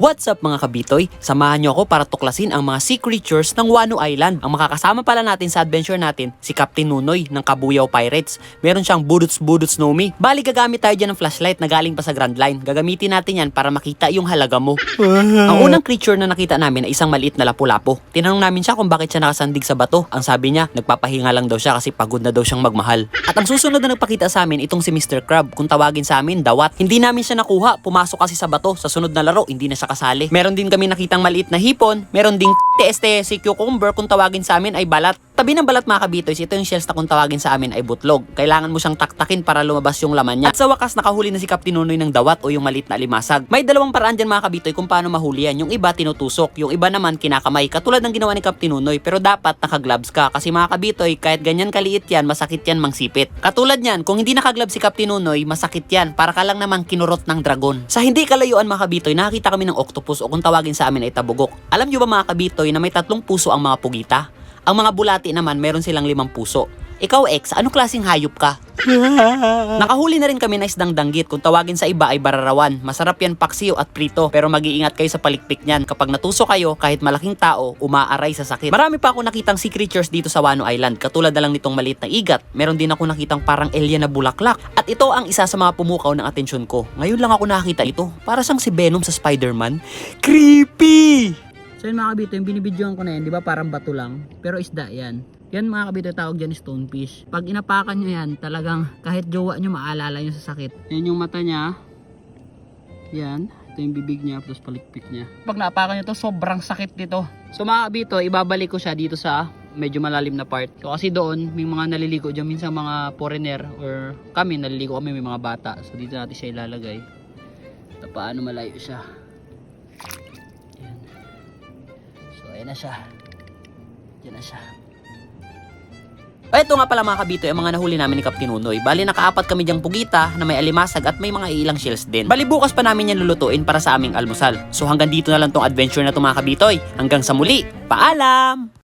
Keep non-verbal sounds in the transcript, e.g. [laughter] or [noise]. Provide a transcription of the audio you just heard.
What's up mga kabitoy? Samahan niyo ako para tuklasin ang mga sea creatures ng Wano Island. Ang makakasama pala natin sa adventure natin, si Captain Nunoy ng Kabuyaw Pirates. Meron siyang budots-budots Nomi. Bali gagamit tayo dyan ng flashlight na galing pa sa Grand Line. Gagamitin natin yan para makita yung halaga mo. ang unang creature na nakita namin ay isang maliit na lapu-lapo. Tinanong namin siya kung bakit siya nakasandig sa bato. Ang sabi niya, nagpapahinga lang daw siya kasi pagod na daw siyang magmahal. At ang susunod na nagpakita sa amin, itong si Mr. Crab. Kung tawagin sa amin, dawat. Hindi namin siya nakuha. Pumasok kasi sa bato. Sa sunod na laro, hindi na siya kasali. Meron din kami nakitang maliit na hipon. Meron ding TST si cucumber kung tawagin sa amin ay balat. Tabi ng balat mga kabitoys, ito yung shells na kung tawagin sa amin ay butlog. Kailangan mo siyang taktakin para lumabas yung laman niya. At sa wakas, nakahuli na si Captain Nunoy ng dawat o yung maliit na limasag. May dalawang paraan dyan mga kabitoy kung paano mahuli yan. Yung iba tinutusok, yung iba naman kinakamay. Katulad ng ginawa ni Captain Nunoy. Pero dapat nakagloves ka kasi mga kabitoy, kahit ganyan kaliit yan, masakit yan mangsipit. Katulad yan, kung hindi nakagloves si Captain Nunoy, masakit yan. Para ka lang naman kinurot ng dragon. Sa hindi kalayuan mga kabitoy, nakakita kami ng octopus o kung tawagin sa amin ay tabugok. Alam nyo ba mga kabitoy na may tatlong puso ang mga pugita? Ang mga bulati naman, meron silang limang puso. Ikaw, ex, ano klaseng hayop ka? [laughs] Nakahuli na rin kami na isdang danggit. Kung tawagin sa iba ay bararawan. Masarap yan paksiyo at prito. Pero mag-iingat kayo sa palikpik niyan. Kapag natuso kayo, kahit malaking tao, umaaray sa sakit. Marami pa ako nakitang sea creatures dito sa Wano Island. Katulad na lang nitong maliit na igat. Meron din ako nakitang parang alien na bulaklak. At ito ang isa sa mga pumukaw ng atensyon ko. Ngayon lang ako nakakita ito. Para siyang si Venom sa Spider-Man. Creepy! So yun mga kabito, yung binibidyoan ko na yan, di ba parang bato lang? Pero isda yan. Yan mga kabito, tawag dyan stonefish. Pag inapakan nyo yan, talagang kahit jowa nyo, maalala nyo sa sakit. Yan yung mata niya. Yan. Ito yung bibig niya, tapos palikpik niya. Pag napakan nyo to, sobrang sakit dito. So mga kabito, ibabalik ko siya dito sa medyo malalim na part. So kasi doon, may mga naliligo dyan, minsan mga foreigner or kami, naliligo kami, may mga bata. So dito natin siya ilalagay. Ito paano malayo siya. Ayan na siya. Yan na siya. Ito nga pala mga kabito, yung mga nahuli namin ni Captain Unoy. Bali nakaapat kami diyang pugita na may alimasag at may mga ilang shells din. Bali bukas pa namin yan lulutuin para sa aming almusal. So hanggang dito na lang tong adventure na to mga kabitoy. Hanggang sa muli, paalam!